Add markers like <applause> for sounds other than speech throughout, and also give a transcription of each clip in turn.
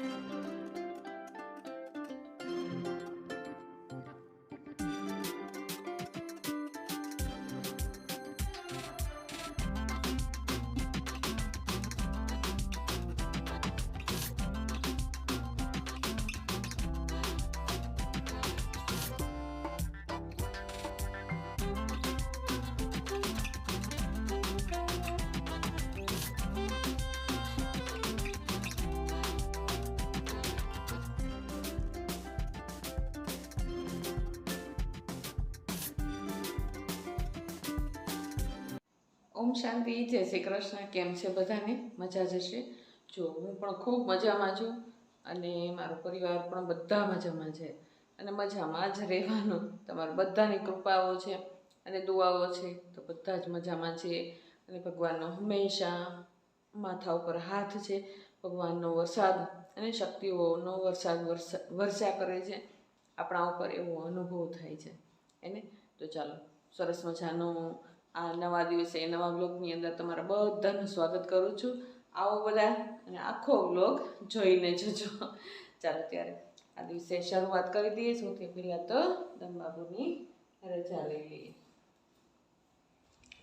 Música ઓમ શાંતિ, જય શ્રી કૃષ્ણ, કેમ છે બધાને? મજા જશે? જો, હું પણ ખૂબ મજામાં છું અને મારો પરિવાર પણ બધા મજામાં છે અને મજામાં જ રહેવાનું. તમારા બધાની કૃપાઓ છે અને દુઆઓ છે, તો બધા જ મજામાં છે અને ભગવાનનો હંમેશા માથા ઉપર હાથ છે. ભગવાનનો વરસાદ અને શક્તિઓનો વરસાદ વરસા વરસ્યા કરે છે. આપણા ઉપર એવો અનુભવ થાય છે. એને? તો ચાલો, સરસ મજાનો આ નવા દિવસે, નવા બ્લોગની અંદર તમારા બધાનું સ્વાગત કરું છું. આવો બધા અને આખો બ્લોગ જોઈને જજો. ચાલો ત્યારે આ દિવસે શરૂઆત કરી દઈએ. સૌથી પહેલાં તો દમબાબુની રજા લઈ લઈએ.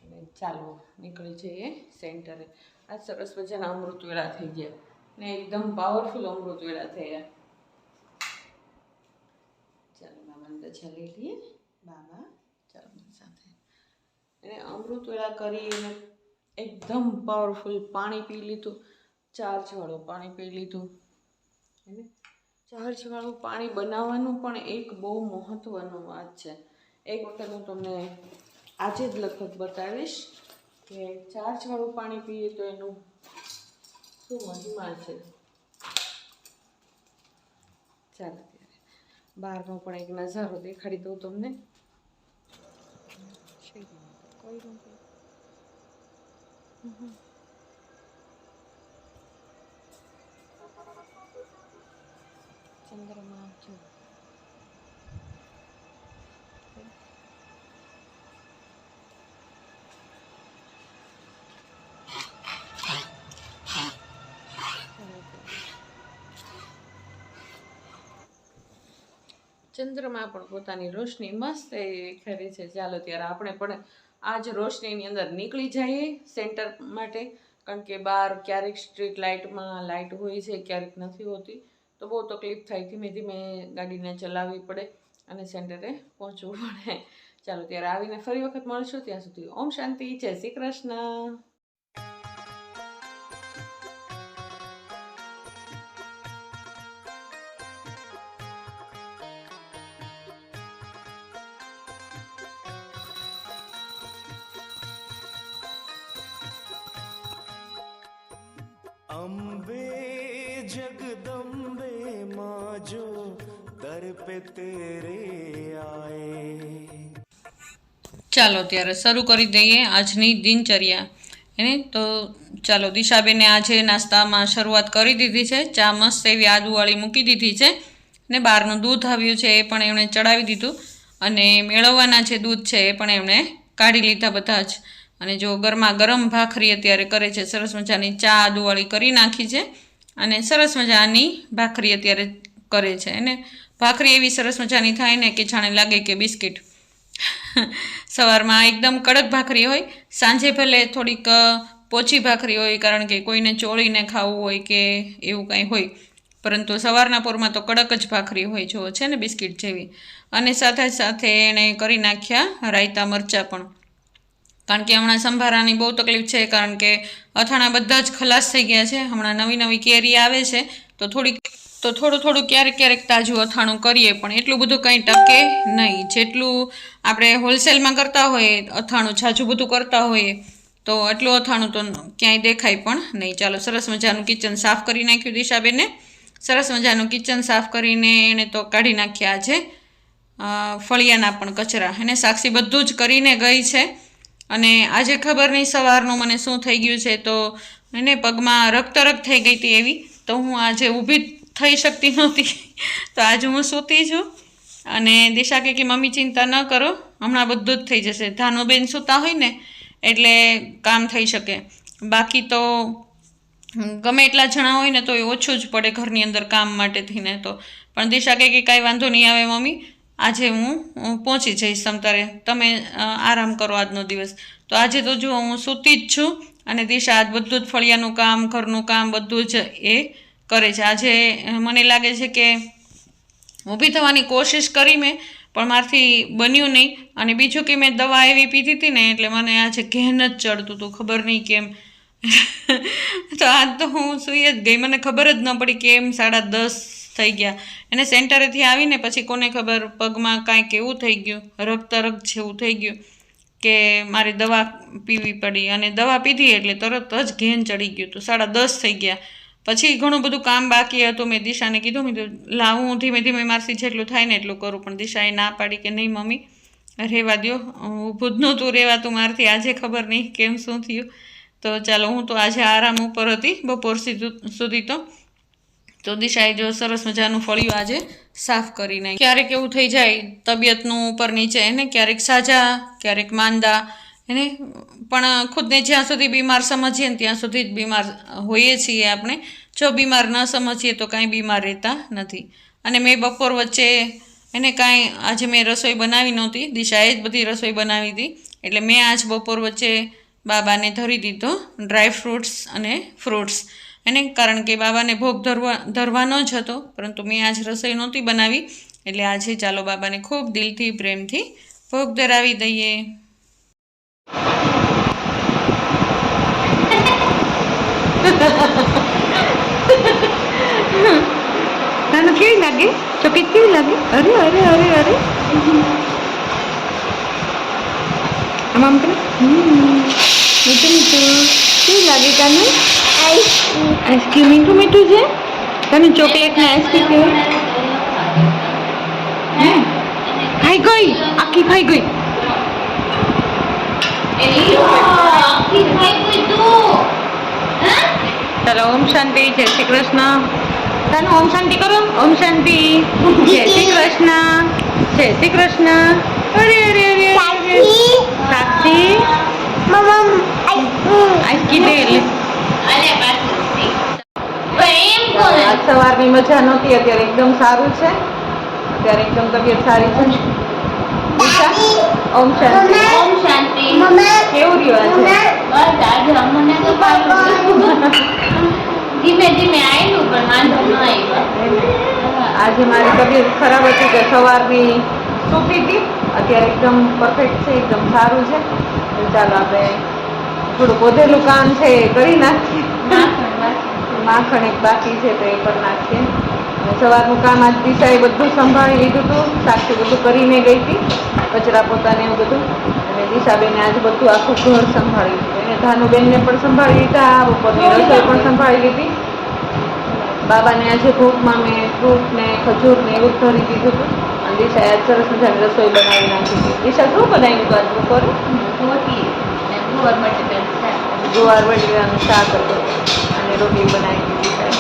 અને ચાલો નીકળી જઈએ સેન્ટરે. આ સરસ મજાના અમૃત વેળા થઈ ગયા. ને એકદમ પાવરફુલ અમૃત વેળા થયા. ચાલો મામા રજા લઈ લઈએ. બાબા. એને અમૃતવેળા કરી એને એકદમ પાવરફુલ પાણી પી લીધું ચાર્જવાળું પાણી પી લીધું. એને ચાર્જવાળું પાણી બનાવવાનું પણ એક બહુ મહત્ત્વનું વાત છે. એક વખત હું તમને આજે જ લગભગ બતાવીશ કે ચાર્જવાળું પાણી પીએ તો એનું શું મહિમા છે. ચાલો ત્યારે બહારનો પણ એક નજારો દેખાડી દઉં તમને. કોઈ નથી ચંદ્રમા જો ચંદ્રમાં પણ પોતાની રોશની મસ્ત એ ખરી છે. ચાલો ત્યારે આપણે પણ આ જ રોશનીની અંદર નીકળી જઈએ સેન્ટર માટે, કારણ કે બહાર ક્યારેક સ્ટ્રીટ લાઇટમાં લાઇટ હોય છે, ક્યારેક નથી હોતી, તો બહુ તકલીફ થાય. ધીમે ધીમે ગાડીને ચલાવવી પડે અને સેન્ટરે પહોંચવું પડે. ચાલો, ત્યારે આવીને ફરી વખત મળશું. ત્યાં સુધી ઓમ શાંતિ. જય શ્રી કૃષ્ણ. જગદંબે માँ जो दर पे तेरे आए ચાલો ત્યારે શરૂ કરી દઈએ આજની દિનચર્યા એને તો ચાલો દિશાબેને આજે નાસ્તામાં શરૂઆત કરી દીધી છે ચા મસ્ત એવી આદુવાળી મૂકી દીધી છે ને બહારનું દૂધ આવ્યું છે એ પણ એમણે ચડાવી દીધું અને મેળવવાના જે દૂધ છે એ પણ એમણે કાઢી લીધા બધા જ અને જો ગરમા ગરમ ભાખરી અત્યારે કરે છે સરસ મજાની ચા આદુવાળી કરી નાખી છે અને સરસ મજાની ભાખરી અત્યારે કરે છે. અને ભાખરી એવી સરસ મજાની થાય ને કે જાણે લાગે કે બિસ્કિટ. સવારમાં એકદમ કડક ભાખરી હોય, સાંજે ભલે થોડીક પોચી ભાખરી હોય, કારણ કે કોઈને ચોળીને ખાવું હોય કે એવું કાંઈ હોય, પરંતુ સવારના પોરમાં તો કડક જ ભાખરી હોય જો છે ને બિસ્કિટ જેવી. અને સાથે સાથે એણે કરી નાખ્યા રાયતા મરચાં પણ. કારણ કે હમણાં સંભારાની બહુ તકલીફ છે, કારણ કે અથાણા બધા જ ખલાસ થઈ ગયા છે. હમણાં નવી નવી કેરી આવે છે. તો થોડીક, તો થોડું થોડું ક્યારેક ક્યારેક તાજું અથાણું કરીએ, પણ એટલું બધું કંઈ ટકે નહીં. જેટલું આપણે હોલસેલમાં કરતા હોઈએ, અથાણું છાજું બધું કરતા હોઈએ, તો એટલું અથાણું તો ક્યાંય દેખાય પણ નહીં. ચાલો, સરસ મજાનું કિચન સાફ કરી નાખ્યું દિશાબેને. સરસ મજાનું કિચન સાફ કરીને એણે તો કાઢી નાખ્યા છે. ફળિયાના પણ કચરા. એને સાક્ષી બધું જ કરીને ગઈ છે. અને આજે ખબર નહીં સવારનું મને શું થઈ ગયું છે તો એને પગમાં રક્ત રક્ત થઈ ગઈ હતી એવી. તો હું આજે ઊભી થઈ શકતી નહોતી. તો આજે હું સૂતી છું અને દિશા કહે કે મમ્મી ચિંતા ન કરો, હમણાં બધું જ થઈ જશે. ધાનુબેન સૂતા હોય ને એટલે કામ થઈ શકે. બાકી તો ગમે એટલા જણા હોય ને તો એ ઓછું જ પડે ઘરની અંદર કામ માટે થઈને તો. પણ દિશા કહે કે કાંઈ વાંધો નહીં આવે મમ્મી. આજે હું પહોંચી જઈશ તમતારે તમે આરામ કરો આજનો દિવસ. તો આજે તો જુઓ, હું સૂતી જ છું અને દિશા આજ બધું જ ફળિયાનું કામ, ઘરનું કામ બધું જ એ કરે છે. આજે મને લાગે છે કે ઊભી થવાની કોશિશ કરી મેં, પણ મારથી બન્યું નહીં. અને બીજું કે મેં દવા એવી પીધી હતી ને, એટલે મને આજે ઘેન જ ચડતું હતું, ખબર નહીં કેમ. <laughs> તો આજ તો હું સૂઈ જ ગઈ. મને ખબર જ ન પડી કેમ સાડા દસ થઈ ગયા. અને સેન્ટરેથી આવીને પછી કોને ખબર પગમાં કાંઈક એવું થઈ ગયું, રક્ત જેવું થઈ ગયું કે મારે દવા પીવી પડી અને દવા પીધી એટલે તરત જ ઘેન ચડી ગયું હતું. સાડા દસ થઈ ગયા. પછી ઘણું બધું કામ બાકી હતું. મેં દિશાને કીધું, મેં લાવું, હું ધીમે ધીમે મારથી જેટલું થાય ને એટલું કરું, પણ દિશાએ ના પાડી કે નહીં મમ્મી, રહેવા દ્યો. ઊભું જ નહોતું રહેવાતું મારથી. આજે ખબર નહીં કેમ શું થયું. તો ચાલો, હું તો આજે આરામ ઉપર હતી બપોર સીધું સુધી તો. તો દિશાએ જો સરસ મજાનું ફળિયું આજે સાફ કરી નાખ્યું ક્યારેક એવું થઈ જાય તબિયતનું ઉપર નીચે, એને ક્યારેક સાજા, ક્યારેક માંદા, એને પણ ખુદને જ્યાં સુધી બીમાર સમજીએ ને ત્યાં સુધી જ બીમાર હોઈએ છીએ આપણે. જો બીમાર ન સમજીએ તો કાંઈ બીમાર રહેતા નથી. અને મેં બપોર વચ્ચે એને કાંઈ, આજે મેં રસોઈ બનાવી નહોતી, દિશાએ જ બધી રસોઈ બનાવી હતી. એટલે મેં આજ બપોર વચ્ચે બાબાને ધરી દીધો ડ્રાય ફ્રૂટ્સ અને ફ્રૂટ્સ. એને કારણ કે બાબાને ભોગ ધરવા, ધરવાનો જ હતો, પરંતુ મેં આજ રસોઈ નહોતી બનાવી, એટલે આજે ચાલો બાબાને ખૂબ દિલથી, પ્રેમથી ભોગ ધરાવી દઈએ. તને કેવી લાગે? ચોકી કેવી લાગે? અરે અરે અરે અરે. આમ આમ. મીઠું મીઠું. કેવી લાગે તને? આઈસ્ક્રીમ મીઠું મીઠું છે? તને ચોકલેટ ને આઈસ્ક્રીમ કેવું. ખાઈ ગઈ? આખી ખાઈ ગઈ? ચાલો ઓમ શાંતિ જય શ્રી કૃષ્ણ. તને ઓમ શાંતિ કરો? ઓમ શાંતિ. જય શ્રી કૃષ્ણ. જય શ્રી કૃષ્ણ. અરે અરે અરે સાક્ષી. આઈસ્ક્રીમ લઈ લે આજ સવારની મજા નહોતી અત્યારે એકદમ સારું છે. અત્યારે એકદમ તબિયત સારી છે. ઈશા, ઓમ શાંતિ. કેવું રહ્યું આજે? ધીમે ધીમે આવેલું પણ વાંધો ન આવ્યો. આજે મારી તબિયત ખરાબ હતી તો સવારની સૂતી હતી. અત્યારે એકદમ પરફેક્ટ છે એકદમ સારું છે. ચાલો આપણે થોડું વધેલું કામ છે એ કરી નાખીએ. માખણ એક બાકી છે તો એ કરી નાખીએ. સવારનું કામ આજ દિશાએ બધું સંભાળી લીધું હતું. સાક્ષી બધું કરીને ગઈ હતી. કચરા પોતાને એવું બધું. અને દિશાબેને આજે બધું આખું ઘર સંભાળી લીધું. એને ધાનુબેનને પણ સંભાળી લીધા ઉપરની રસોઈ પણ સંભાળી લીધી. બાબાને આજે ભૂખમાં મેં ફ્રૂટ ને ખજૂર ને એવું જ ધરી દીધું હતું. અને દિશાએ આજ સરસ મજાની રસોઈ બનાવી નાખી હતી દિશા શું બનાવ્યું હતું આજ બપોરે? રોટલી. ગુવાર બટેટાનું શાક. હતું અને રોટલી બનાવી દીધી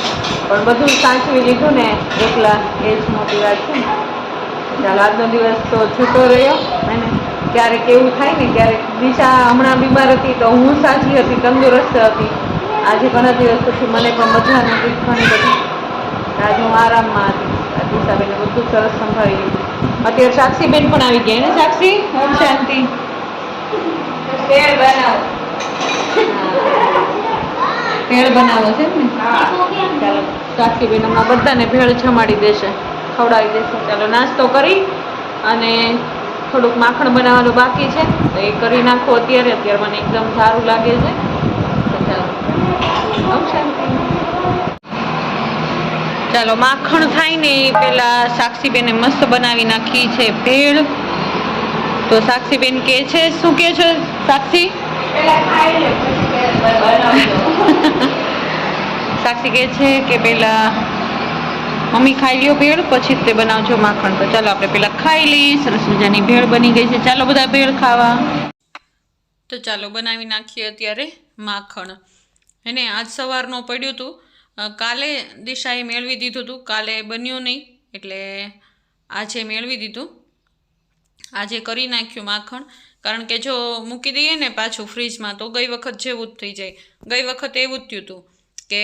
પણ બધું સાચવી લીધું ને, એકલા એ જ મોટી વાત છે ને. ચાલ, આજનો દિવસ તો છૂટો રહ્યો અને ક્યારેક એવું થાય ને, ક્યારેક દિશા હમણાં બીમાર હતી તો હું સાચી હતી, તંદુરસ્ત હતી. આજે ઘણા દિવસ પછી મને પણ મજા નથી ઘણી બધી. આજે હું આરામમાં હતી. દિશાબેને બધું સરસ સંભાળી લીધું. અત્યારે સાક્ષીબેન પણ આવી ગયા ને, સાક્ષી? શાંતિ. ભેળ બનાવો. ભેળ બનાવો છે ને ચાલો. સાક્ષીબેન હમણાં બધાને ભેળ જમાડી દેશે ખવડાવી દેશે. ચાલો નાસ્તો કરી અને થોડુંક માખણ બનાવવાનું બાકી છે. તો એ કરી નાખો અત્યારે. અત્યારે મને એકદમ સારું લાગે છે. ચાલો. ચાલો માખણ થાય ને એ પહેલાં સાક્ષીબેને મસ્ત બનાવી નાખી છે ભેળ. તો સાક્ષીબેન કે છે શું કે છે? સાક્ષી? સાક્ષી કહે છે કે પેલા મમ્મી ખાઈ લ્યો ભેળ, પછી તે બનાવજો માખણ. તો ચાલો આપણે પેલા ખાઈ લઈએ, સરસ મજાની ભેળ બની ગઈ છે. ચાલો બધા ભેળ ખાવા. તો ચાલો બનાવી નાખીએ અત્યારે માખણ. એને આજ સવારનો પડ્યું હતું. કાલે દિશાએ મેળવી દીધું હતું. કાલે બન્યું નહીં, એટલે આજે મેળવી દીધું. આજે કરી નાખ્યું માખણ. કારણ કે જો મૂકી દઈએ ને પાછું ફ્રીજમાં, તો ગઈ વખત જેવું જ થઈ જાય. ગઈ વખત એવું જ થયું હતું કે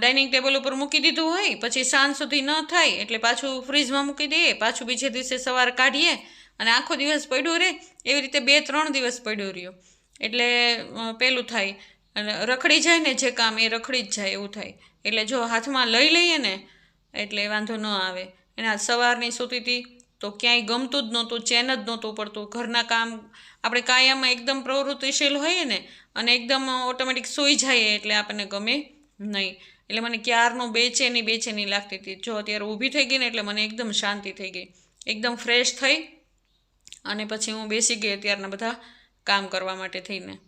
ડાઇનિંગ ટેબલ ઉપર મૂકી દીધું હોય, પછી સાંજ સુધી ન થાય, એટલે પાછું ફ્રીજમાં મૂકી દઈએ, પાછું બીજે દિવસે સવાર કાઢીએ અને આખો દિવસ પડ્યો રહે, એવી રીતે બે, ત્રણ દિવસ પડ્યો રહ્યો. એટલે પેલું થાય. અને રખડી જાય ને જે કામ એ રખડી જ જાય, એવું થાય. એટલે જો હાથમાં લઈ લઈએ ને, એટલે વાંધો ન આવે. એના સવારની સૂતી હતી તો ક્યાંય ગમતું જ નહોતું, ચેન જ નહોતું પડતું. ઘરના કામ આપણે કાયમ એકદમ પ્રવૃત્તિશીલ હોઈએ ને, અને એકદમ ઓટોમેટિક સૂઈ જઈએ એટલે આપણને ગમે નહીં. એટલે મને ક્યારનું બેચેની બેચેની લાગતી હતી. જો અત્યારે ઊભી થઈ ગઈ ને એટલે મને એકદમ શાંતિ થઈ ગઈ. એકદમ ફ્રેશ થઈ અને પછી હું બેસી ગઈ અત્યારના બધા કામ કરવા માટે થઈને.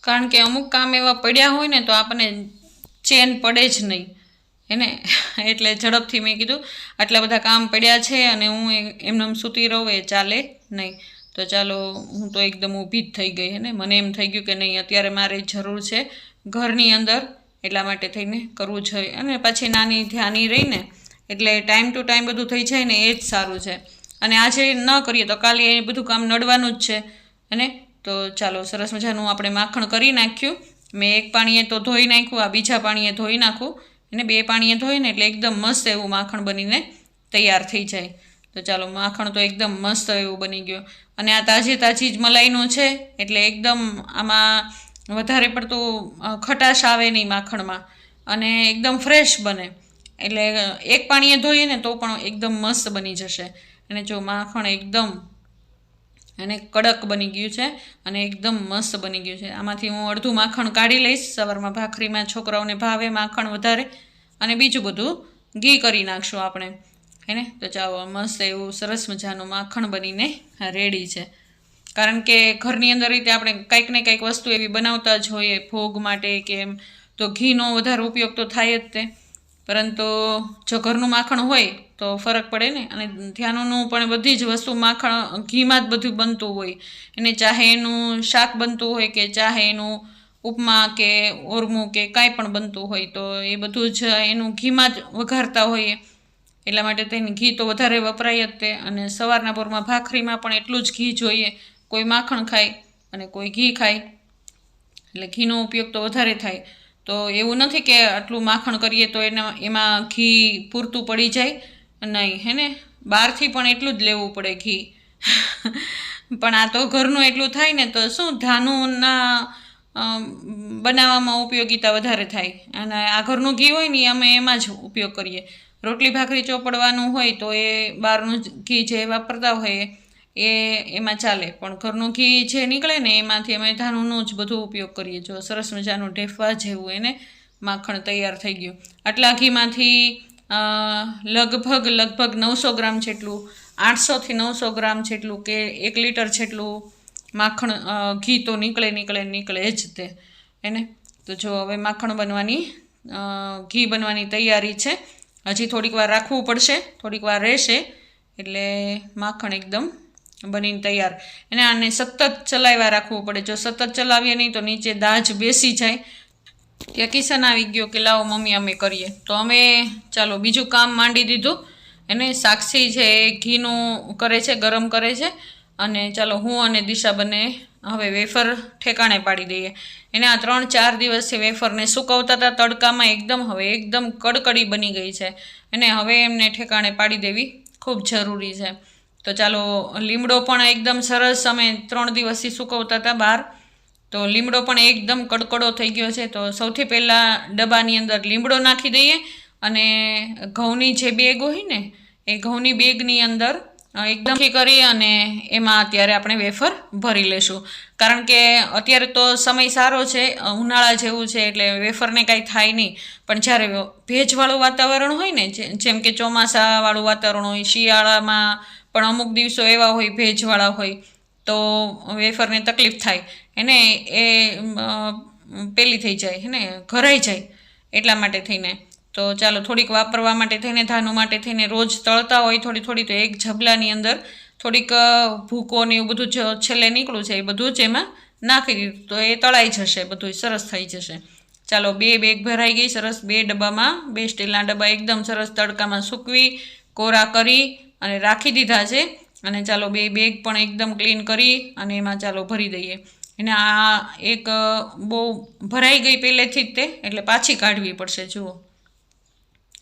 કારણ કે અમુક કામ એવા પડ્યા હોય ને તો આપણને ચેન પડે જ નહીં. એને? એટલે ઝડપથી મેં કીધું, આટલા બધા કામ પડ્યા છે અને હું એ- એમનેમ સૂતી રહું, એ ચાલે નહીં. તો ચાલો, હું તો એકદમ ઊભી જ થઈ ગઈ હેને મને એમ થઈ ગયું કે નહીં, અત્યારે મારે જરૂર છે ઘરની અંદર એટલા માટે થઈને કરવું જોઈએ અને પછી નાની ધ્યાની રહીને, એટલે ટાઈમ ટુ ટાઈમ બધું થઈ જાય ને એ જ સારું છે. અને આજે ન કરીએ તો કાલે એ બધું કામ નડવાનું જ છે. અને તો ચાલો, સરસ મજાનું આપણે માખણ કરી નાખ્યું. મેં એક પાણીએ તો ધોઈ નાખ્યું, આ બીજા પાણીએ ધોઈ નાખું. અને બે પાણીએ ધોઈને એટલે એકદમ મસ્ત એવું માખણ બનીને તૈયાર થઈ જાય. તો ચાલો, માખણ તો એકદમ મસ્ત એવું બની ગયું. અને આ તાજી તાજી જ મલાઈનું છે, એટલે એકદમ આમાં વધારે પડતું ખટાશ આવે નહીં માખણમાં. અને એકદમ ફ્રેશ બને. એટલે એક પાણીએ ધોઈએ ને તો પણ એકદમ મસ્ત બની જશે. અને જો માખણ એકદમ અને કડક બની ગયું છે અને એકદમ મસ્ત બની ગયું છે. આમાંથી હું અડધું માખણ કાઢી લઈશ. સવારમાં ભાખરીમાં છોકરાઓને ભાવે માખણ વધારે. અને બીજું બધું ઘી કરી નાખશું આપણે. હેને તો ચાલો, મસ્ત એવું સરસ મજાનું માખણ બનીને રેડી છે. કારણ કે ઘરની અંદર રીતે આપણે કંઈક ને કંઈક વસ્તુ એવી બનાવતા જ હોઈએ ભોગ માટે કે એમ. તો ઘીનો વધારે ઉપયોગ તો થાય જ તે. પરંતુ જો ઘરનું માખણ હોય તો ફરક પડે ને. અને ધ્યાનોનું પણ બધી જ વસ્તુ માખણ, ઘીમાં જ બધું બનતું હોય. એને ચાહે એનું શાક બનતું હોય કે ચાહે એનું ઉપમા કે ઓરમું કે કાંઈ પણ બનતું હોય તો એ બધું જ એનું ઘીમાં જ વઘારતા હોઈએ. એટલા માટે તેની ઘી તો વધારે વપરાય જ તે. અને સવારના પોરમાં ભાખરીમાં પણ એટલું જ ઘી જોઈએ. કોઈ માખણ ખાય અને કોઈ ઘી ખાય. એટલે ઘીનો ઉપયોગ તો વધારે થાય. તો એવું નથી કે આટલું માખણ કરીએ તો એના એમાં ઘી પૂરતું પડી જાય. નહીં, હે ને? બહારથી પણ એટલું જ લેવું પડે ઘી. પણ આ તો ઘરનું એટલું થાય ને તો શું ધાનુના બનાવવામાં ઉપયોગીતા વધારે થાય. અને આ ઘરનું ઘી હોય ને અમે એમાં જ ઉપયોગ કરીએ. રોટલી, ભાખરી ચોપડવાનું હોય તો એ બહારનું ઘી જે વાપરતા હોય એ એમાં ચાલે. પણ ઘરનું ઘી જે નીકળે ને એમાંથી અમે ધાનુંનો જ બધો ઉપયોગ કરીએ જો સરસ મજાનું ઢેફવા જેવું એને માખણ તૈયાર થઈ ગયું. આટલા ઘીમાંથી લગભગ લગભગ નવસો ગ્રામ જેટલું, આઠસોથી નવસો ગ્રામ જેટલું કે એક લીટર જેટલું માખણ ઘી તો નીકળે નીકળે નીકળે જ તે. એને? તો જો હવે માખણ બનવાની ઘી બનવાની તૈયારી છે. હજી થોડીક વાર રાખવું પડશે. થોડીક વાર રહેશે. એટલે માખણ એકદમ બનીને તૈયાર. અને આને સતત ચલાવ્યા રાખવું પડે. જો સતત ચલાવીએ નહીં તો નીચે દાજ બેસી જાય. ત્યાં કિસાન આવી ગયો કે લાવો મમ્મી, અમે કરીએ. તો અમે, ચાલો, બીજું કામ માંડી દીધું. એને સાક્ષી છે એ ઘીનું કરે છે, ગરમ કરે છે. અને ચાલો, હું અને દિશા બંને હવે વેફર ઠેકાણે પાડી દઈએ. એને આ ત્રણ ચાર દિવસથી વેફરને સુકવતા હતા. તડકામાં એકદમ, હવે એકદમ કડકડી બની ગઈ છે. એને હવે એમને ઠેકાણે પાડી દેવી ખૂબ જરૂરી છે. તો ચાલો, લીમડો પણ એકદમ સરસ અમે ત્રણ દિવસથી સુકવતા હતા બહાર. તો લીમડો પણ એકદમ કડકડો થઈ ગયો છે. તો સૌથી પહેલાં ડબ્બાની અંદર લીમડો નાખી દઈએ અને ઘઉંની જે બેગ હોય ને, એ ઘઉંની બેગની અંદર એકદમ કરી અને એમાં અત્યારે આપણે વેફર ભરી લેશું. કારણ કે અત્યારે તો સમય સારો છે ઉનાળા જેવું છે એટલે વેફરને કાંઈ થાય નહીં. પણ જ્યારે ભેજવાળું વાતાવરણ હોય ને જેમ કે ચોમાસાવાળું વાતાવરણ હોય, શિયાળામાં પણ અમુક દિવસો એવા હોય, ભેજવાળા હોય, તો વેફરને તકલીફ થાય. એને એ પેલી થઈ જાય, હે ને, ઘરાઈ જાય એટલા માટે થઈને. તો ચાલો, થોડીક વાપરવા માટે થઈને, ધાનું માટે થઈને રોજ તળતા હોય, થોડી થોડી તો એક ઝબલાની અંદર થોડીક ભૂકો ને એવું બધું જ છેલ્લે નીકળું છે, એ બધું જ એમાં નાખી દીધું. તો એ તળાઈ જશે, બધું સરસ થઈ જશે. ચાલો, બે બેગ ભરાઈ ગઈ, સરસ બે ડબ્બામાં, બે સ્ટીલના ડબ્બા એકદમ સરસ તડકામાં સૂકવી કોરા કરી અને રાખી દીધા છે. અને ચાલો બે બેગ પણ એકદમ ક્લીન કરી અને એમાં ચાલો ભરી દઈએ. એને આ એક બહુ ભરાઈ ગઈ પહેલેથી જ તે, એટલે પાછી કાઢવી પડશે, જુઓ.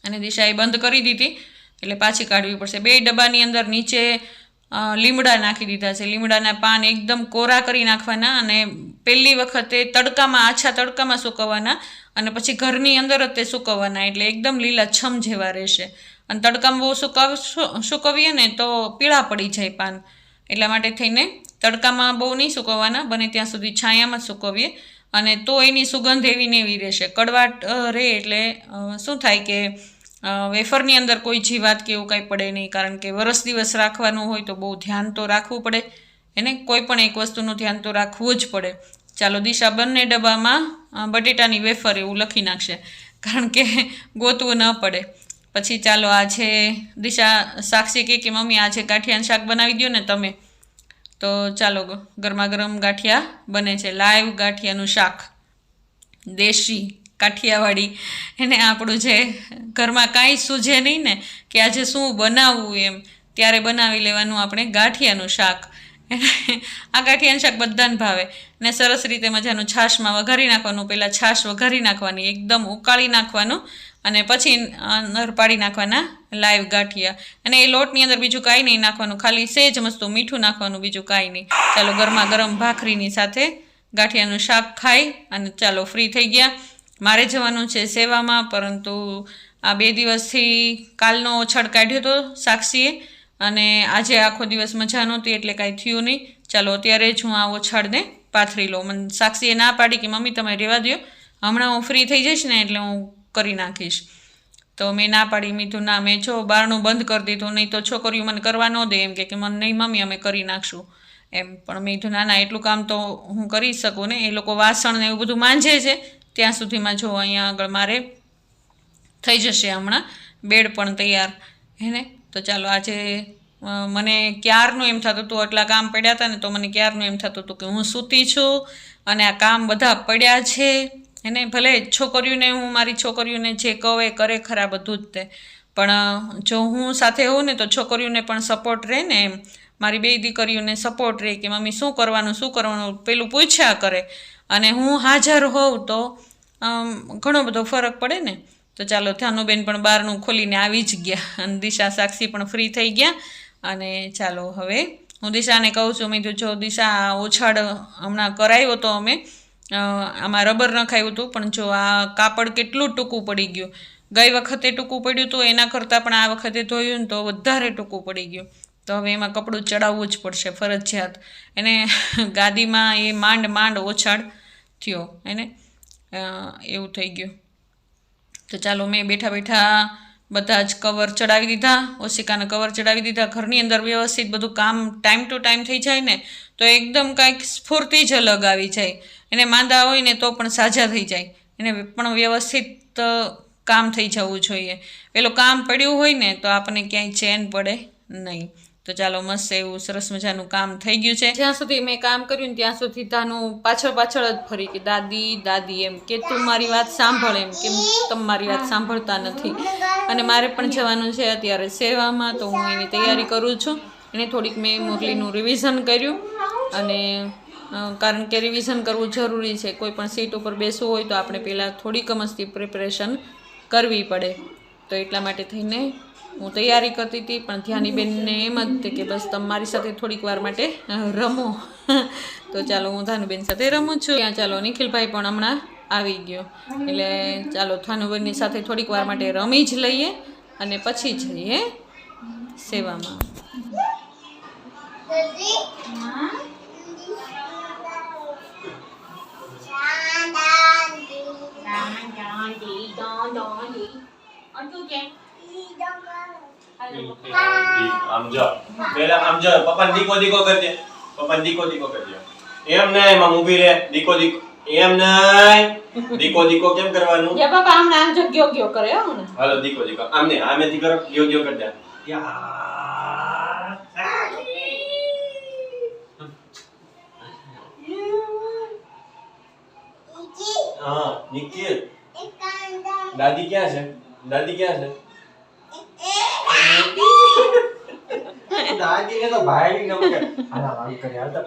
અને દિશાએ બંધ કરી દીધી, એટલે પાછી કાઢવી પડશે. બે ડબ્બાની અંદર નીચે લીમડા નાખી દીધા છે. લીમડાના પાન એકદમ કોરા કરી નાખવાના અને પહેલી વખતે તડકામાં, આછા તડકામાં સૂકવવાના અને પછી ઘરની અંદર જ તે સૂકવવાના, એટલે એકદમ લીલા છમ જેવા રહેશે. અને તડકામાં બહુ સુકાવ સુકવીએ ને તો પીળા પડી જાય પાન. એટલા માટે થઈને તડકામાં બહુ નહીં સૂકવવાના, બને ત્યાં સુધી છાયામાં જ સૂકવીએ. અને તો એની સુગંધ એવી ને એવી રહેશે. કડવાટ રહે એટલે શું થાય કે વેફરની અંદર કોઈ જીવાત કે એવું કાંઈ પડે નહીં. કારણ કે વરસ દિવસ રાખવાનું હોય તો બહુ ધ્યાન તો રાખવું પડે. એને કોઈ પણ એક વસ્તુનું ધ્યાન તો રાખવું જ પડે. ચાલો દિશા બંને ડબ્બામાં બટેટાની વેફર એવું લખી નાખશે. કારણ કે ગોતવું ન પડે. પછી ચાલો આજે દિશા સાક્ષી કહે કે મમ્મી આજે ગાંઠિયાનું શાક બનાવી દો ને તમે. તો ચાલો ગરમા ગરમ ગાંઠિયા બને છે. લાઈવ ગાંઠિયાનું શાક. દેશી કાઠિયાવાડી એને આપણું જે ઘરમાં કાંઈ સૂઝે નહીં ને કે આજે શું બનાવવું એમ, ત્યારે બનાવી લેવાનું આપણે ગાંઠિયાનું શાક. આ ગાંઠિયાનું શાક બધાને ભાવે. ને સરસ રીતે મજાનું છાશમાં વઘારી નાખવાનું, પહેલાં છાશ વઘારી નાખવાની, એકદમ ઉકાળી નાખવાનું અને પછી નર પાડી નાખવાના લાઈવ ગાંઠિયા. અને એ લોટની અંદર બીજું કાંઈ નહીં નાખવાનું, ખાલી સેજ મસ્તું મીઠું નાખવાનું, બીજું કાંઈ નહીં. ચાલો ગરમા ગરમ ભાખરીની સાથે ગાંઠિયાનું શાક ખાઈ અને ચાલો ફ્રી થઈ ગયા. મારે જવાનું છે સેવામાં, પરંતુ આ બે દિવસથી કાલનો છડ કાઢ્યો હતો સાક્ષીએ. અને આજે આખો દિવસ મજા નહોતી, એટલે કાંઈ થયું નહીં. ચાલો અત્યારે જ હું આ ઓછાડને પાથરી લઉં. મને સાક્ષીએ ના પાડી કે, મમ્મી તમે રહેવા દો હમણાં હું ફ્રી થઈ જઈશ ને, એટલે હું કરી નાખીશ. તો મેં ના પાડી મીઠું ના, મેં જો બારણું બંધ કરી દીધું, નહીં તો છોકરીઓ મને કરવા ન દે. એમ કે મને નહીં, મમ્મી, અમે કરી નાખશું. એમ, પણ મેં કીધું, ના ના, એટલું કામ તો હું કરી શકું ને, એ લોકો વાસણ ને એવું બધું માંજે છે, ત્યાં સુધીમાં જો અહીંયા આગળ મારે થઈ જશે હમણાં, બેડ પણ તૈયાર. હેને તો ચાલો, આજે મને ક્યારનું એમ થતું હતું, આટલા કામ પડ્યા હતા ને, તો મને ક્યારનું એમ થતું હતું કે હું સૂતી છું અને આ કામ બધા પડ્યા છે. એને ભલે છોકરીઓને હું મારી છોકરીઓને જે કહું એ કરે ખરા બધું જ તે. પણ જો હું સાથે હોઉં ને તો છોકરીઓને પણ સપોર્ટ રહે ને એમ. મારી બે દીકરીઓને સપોર્ટ રહે કે મમ્મી શું કરવાનું શું કરવાનું પેલું પૂછ્યા કરે. અને હું હાજર હોઉં તો ઘણો બધો ફરક પડે ને. તો ચાલો થાનુબેન પણ બહારનું ખોલીને આવી જ ગયા. અને દિશા સાક્ષી પણ ફ્રી થઈ ગયા. અને ચાલો, હવે હું દિશાને કહું છું, મેં જો દિશા ઓછાડ હમણાં કરાવ્યો તો અમે આમાં રબર નખાયું હતું પણ જો આ કાપડ કેટલું ટૂંકું પડી ગયું. ગઈ વખતે ટૂંકું પડ્યું હતું એના કરતાં પણ આ વખતે ધોયું ને તો વધારે ટૂંકું પડી ગયું. તો હવે એમાં કપડું ચડાવવું જ પડશે, ફરજિયાત. એને ગાદીમાં એ માંડ માંડ ઓછાડ થયો એને એવું થઈ ગયું. તો ચાલો, મેં બેઠા બેઠા બધા જ કવર ચડાવી દીધા, ઓશિકાના કવર ચડાવી દીધા, ઘરની અંદર વ્યવસ્થિત બધું કામ ટાઈમ ટુ ટાઈમ થઈ જાય ને, તો એકદમ કાંઈક સ્ફૂર્તિ જ અલગ આવી જાય. એને માંદા હોય ને તો પણ સાજા થઈ જાય. એને પણ વ્યવસ્થિત કામ થઈ જવું જોઈએ. પેલું કામ પડ્યું હોય ને તો આપણને ક્યાંય ચેન પડે નહીં. તો ચાલો મસ્ત એવું સરસ મજાનું કામ થઈ ગયું છે. જ્યાં સુધી મેં કામ કર્યું ને ત્યાં સુધી તાનું પાછળ પાછળ જ ફરી કે દાદી દાદી એમ કે તું મારી વાત સાંભળ એમ કે તમે મારી વાત સાંભળતા નથી. અને મારે પણ જવાનું છે અત્યારે સેવામાં, તો હું એની તૈયારી કરું છું. એને થોડીક મેં મુરલીનું રિવિઝન કર્યું. અને કારણ કે રિવિઝન કરવું જરૂરી છે, કોઈ પણ સીટ ઉપર બેસવું હોય તો આપણે પહેલાં થોડીક મસ્તી પ્રિપરેશન કરવી પડે. તો એટલા માટે થઈને હું તૈયારી કરતી હતી, પણ ધ્યાનીબેનને એમ જ કે બસ તમે મારી સાથે થોડીક વાર માટે રમો. <laughs> તો ચાલો હું ધાનુબેન સાથે રમું છું. ત્યાં ચાલો નિખિલભાઈ પણ હમણાં આવી ગયો. એટલે ચાલો થાનુબેનની સાથે થોડીક વાર માટે રમી જ લઈએ અને પછી જઈએ સેવામાં. આમ જો પેલા આમ જો પપ્પા દીકો દીકો કરજે પપ્પા દીકો દીકો કરજે એમ નહીં માં ઊભી રે દીકો દીકો એમ નહીં દીકો દીકો કેમ કરવાનું યા બાપા હમણાં આમ જો ગયો ગયો કરે હો ને હાલો દીકો દીકો આમ નહીં આમેથી કરો. ગયો ગયો કરી દે યા. હા નિખિલ દાદી ક્યાં છે? દાદી ક્યાં છે? દાદીને તો ભાઈ ન મૂકે હાલા આમ કરે હાલ તો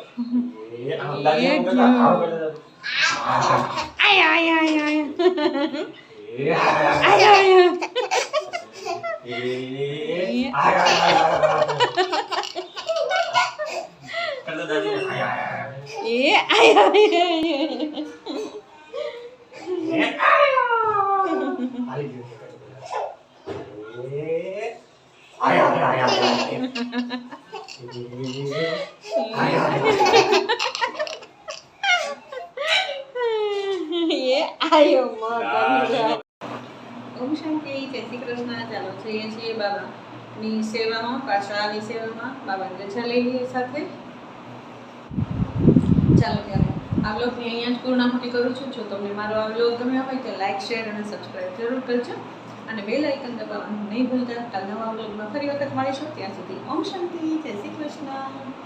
<laughs> એ આય મગન ઓમ શાંતિ જય શ્રી કૃષ્ણ. ચાલો જઈએ છીએ બાબાની સેવામાં પાછળની સેવામાં બાબાની રજા લઈ લઈએ સાથે. ચાલો ત્યારે આ બ્લોગની અહીંયા જ પૂર્ણાહુતિ કરું છું. જો તમને મારો આ બ્લોગ ગમ્યો હોય તો લાઈક શેર અને સબસ્ક્રાઈબ જરૂર કરજો. અને બેલ આઇકન દબાવવાનું નહીં ભૂલતા. કાલના નવા ફરી વખત મળીશું. ત્યાં સુધી ઓમ શાંતિ. જય શ્રી કૃષ્ણ.